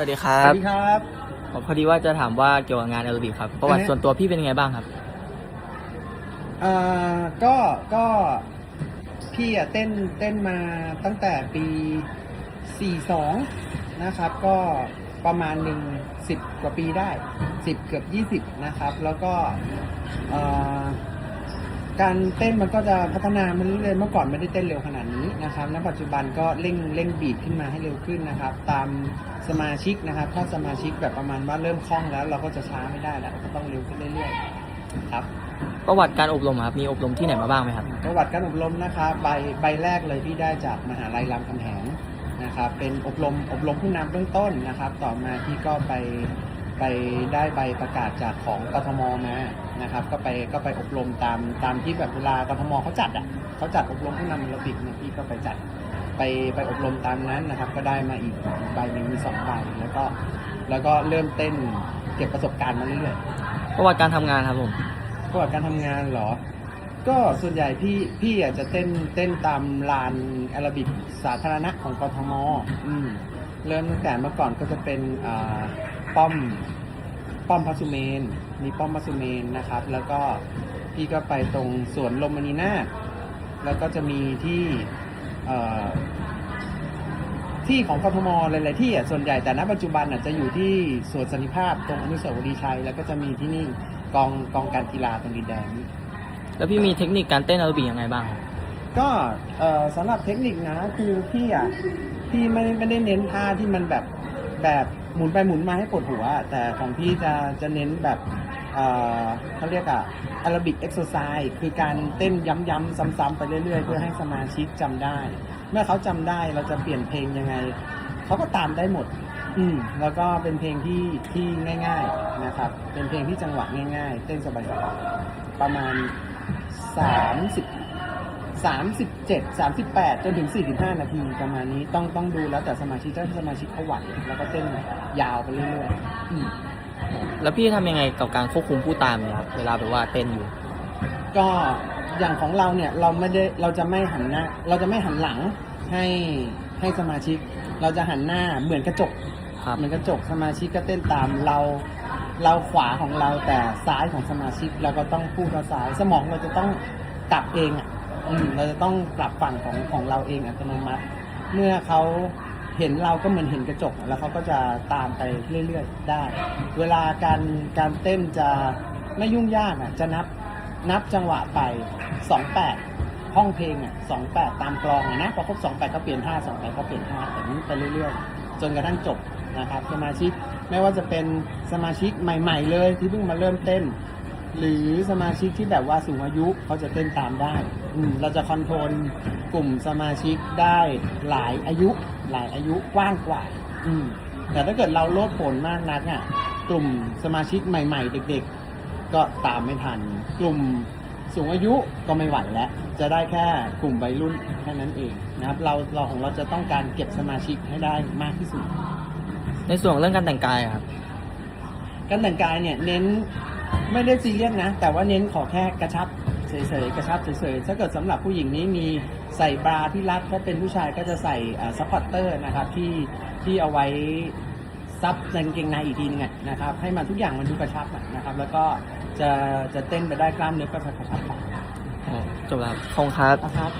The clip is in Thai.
วัสดีครัสบวัสดีครับ ผมพอดีว่าจะถามว่าเกี่ยวกับงานแอโรบิกครับประวัติอ่าฮะส่วนตัวพี่เป็นยังไงบ้างครับ อ่า ก็ ก็พี่อะเต้น เต้นมาตั้งแต่ปี 42 นะครับ ก็ประมาณหนึ่งสิบกว่าปีได้ 10 เกือบ 20 นะครับ แล้วก็อ่า การเต้นมันก็จะพัฒนามันเรื่อยๆเมื่อก่อนไม่ได้เต้นเร็วขนาดนี้นะครับณปัจจุบันก็เร่งเร่งบีบขึ้นมาให้เร็วขึ้นนะครับ ตามสมาชิกนะครับ ถ้าสมาชิกแบบประมาณว่าเริ่มคล่องแล้ว เราก็จะช้าไม่ได้แล้วก็ต้องเร็วขึ้นเรื่อยๆครับ ประวัติการอบรมครับมีอบรมที่ไหนมาบ้างไหมครับ ประวัติการอบรมนะครับใบใบแรกเลยที่ได้จากมหาลัยรามคำแหงนะครับ เป็นอบรมอบรมผู้นำเบื้องต้นนะครับ ต่อมาที่ก็ไป ไปได้ใบประกาศจากของกทมมานะครับ ก็ไปก็ไปอบรมตามตามที่แบบเวลากทมเขาจัดอะเขาจัดอบรมผู้นำแอโรบิกเนี่ยพี่ก็ไปจัดไปไปอบรมตามนั้นนะครับ ก็ได้มาอีกใบหนึ่งมีสองใบแล้วก็แล้วก็เริ่มเต้นเก็บประสบการณ์มาเรื่อยๆประวัติการทำงานครับผมประวัติการทำงานเหรอ ก็ส่วนใหญ่พี่พี่อาจจะเต้นเต้นตามลานแอโรบิกสาธารณะของกทมอืมเริ่มตั้งแต่เมื่อก่อนก็จะเป็นอ่า ป้อมป้อมพัสุเมน มีป้อมพัสุเมนนะครับ แล้วก็พี่ก็ไปตรงสวนลมมณีนาถแล้วก็จะมีที่เอ่อที่ของกทมหลายๆที่อะส่วนใหญ่แต่ณปัจจุบันอะจะอยู่ที่สวนสันติภาพตรงอนุสาวรีย์ชัย แล้วก็จะมีที่นี่กองกองการกีฬาตรงดินแดงนี่แล้วพี่มีเทคนิคการเต้นแอโรบิกยังไงบ้างครับก็เอ่อสำหรับเทคนิคนะคือพี่อะพี่ไม่ได้ไม่ได้เน้นท่าที่มันแบบ แบบหมุนไปหมุนมาให้ปวดหัว แต่ของพี่จะจะเน้นแบบเขาเรียกอะอารบิกเอ็กซ์ไซส์คือการเต้นย้ำๆซ้ำๆไปเรื่อยๆ เพื่อให้สมาชิกจำได้ เมื่อเขาจำได้เราจะเปลี่ยนเพลงยังไง เขาก็ตามได้หมด อืมแล้วก็เป็นเพลงที่ที่ง่าย ๆนะครับ เป็นเพลงที่จังหวะง่าย ๆ เต้นสบายๆประมาณสามสิบสามสิบเจ็ดสามสิบแปดจนถึงสี่สิบห้านาทีประมาณนี้ต้องต้องดูแล้วแต่สมาชิกถ้าสมาชิกเขาไหวแล้วก็เต้นยาวไปเรื่อยๆอืมแล้วพี่ทำยังไงกับการควบคุมผู้ตามเนี่ยครับเวลาแบบว่าเต้นอยู่ ก็อย่างของเราเนี่ยเราไม่ได้เราจะไม่หันหน้า เราจะไม่หันหลังให้ให้สมาชิก เราจะหันหน้าเหมือนกระจกครับ เหมือนกระจกสมาชิกก็เต้นตามเรา เราขวาของเราแต่ซ้ายของสมาชิกเราก็ต้องพูดว่าซ้าย สมองเราจะต้องกลับเองอะอืม เราจะต้องกลับฝั่งของของเราเองอัตโนมัติ เมื่อเขาเห็นเราก็เหมือนเห็นกระจก แล้วเขาก็จะตามไปเรื่อยๆได้ เวลาการการเต้นจะไม่ยุ่งยากอะจะนับนับจังหวะไปสองแปดห้องเพลงอะสองแปดตามกลองอะนะพอครบสองแปดก็เปลี่ยนท่าสองแปดก็เปลี่ยนท่าแบบนี้ไปเรื่อยๆ จนกระทั่งจบนะครับสมาชิกไม่ว่าจะเป็นสมาชิกใหม่ ๆ เลยที่เพิ่งมาเริ่มเต้น หรือสมาชิกที่แบบว่าสูงอายุเขาจะเต้นตามได้ อืมเราจะคอนโทรลกลุ่มสมาชิกได้หลายอายุ หลายอายุกว้างกว่า อืมแต่ถ้าเกิดเราโลดผนมากนักอะ กลุ่มสมาชิกใหม่ ๆ เด็ก ๆ ก็ตามไม่ทัน กลุ่มสูงอายุก็ไม่ไหวแล้ว จะได้แค่กลุ่มวัยรุ่นแค่นั้นเองนะครับ เราเราของเราจะต้องการเก็บสมาชิกให้ได้มากที่สุด ในส่วนเรื่องการแต่งกายอะครับ การแต่งกายเนี่ยเน้นไม่ได้ซีเรียสนะ แต่ว่าเน้นขอแค่กระชับ เฉยๆกระชับเฉยๆถ้าเกิดสำหรับผู้หญิงนี้มีใส่บราที่รัดถ้าเป็นผู้ชายก็จะใส่ซัพพอร์เตอร์นะครับที่ที่เอาไว้ซับในกางเกงในอีกทีนึงอะนะครับ ให้มันทุกอย่างมันดูกระชับอะนะครับ แล้วก็จะจะเต้นไปได้กล้ามเนื้อก็จะกระชับไปจบแล้วครับขอบคุณครับนะครับ